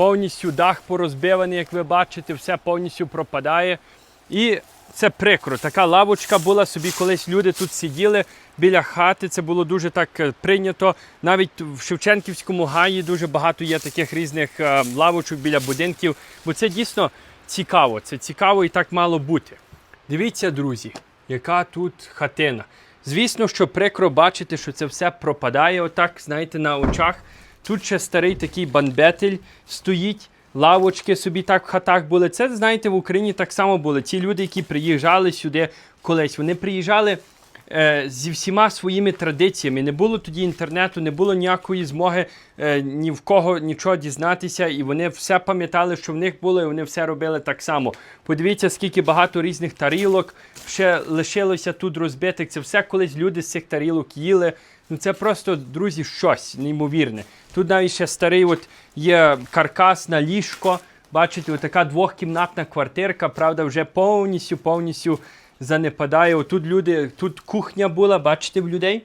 Повністю дах порозбиваний, як ви бачите, все повністю пропадає. І це прикро. Така лавочка була собі, колись люди тут сиділи біля хати. Це було дуже так е, прийнято. Навіть в Шевченківському гаї дуже багато є таких різних е, лавочок біля будинків. Бо це дійсно цікаво. Це цікаво і так мало бути. Дивіться, друзі, яка тут хатина. Звісно, що прикро бачити, що це все пропадає отак, знаєте, на очах. Тут ще старий такий банбетель стоїть, лавочки собі так в хатах були. Це, знаєте, в Україні так само було. Ті люди, які приїжджали сюди колись, вони приїжджали е, зі всіма своїми традиціями. Не було тоді інтернету, не було ніякої змоги е, ні в кого нічого дізнатися, і вони все пам'ятали, що в них було, і вони все робили так само. Подивіться, скільки багато різних тарілок ще лишилося тут розбитих. Це все колись люди з цих тарілок їли. Ну це просто, друзі, щось неймовірне. Тут навіть ще старий от є каркас на ліжко. Бачите, отака двохкімнатна квартирка, правда, вже повністю повністю занепадає. Отут люди, тут кухня була, бачите в людей?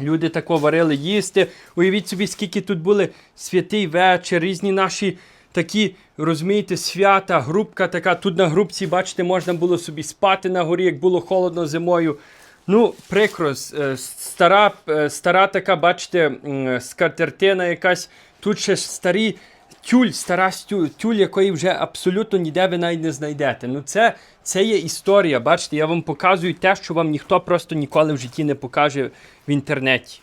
Люди тако варили їсти. Уявіть собі, скільки тут були святий вечір, різні наші такі, розумієте, свята, групка така. Тут на групці, бачите, можна було собі спати на горі, як було холодно зимою. Ну, прикро, е, стара, е, стара така, бачите, скатертина якась. Тут ще старі тюль, стара тюль, якої вже абсолютно ніде ви навіть не знайдете. Ну, це, це є історія. Бачите, я вам показую те, що вам ніхто просто ніколи в житті не покаже в інтернеті.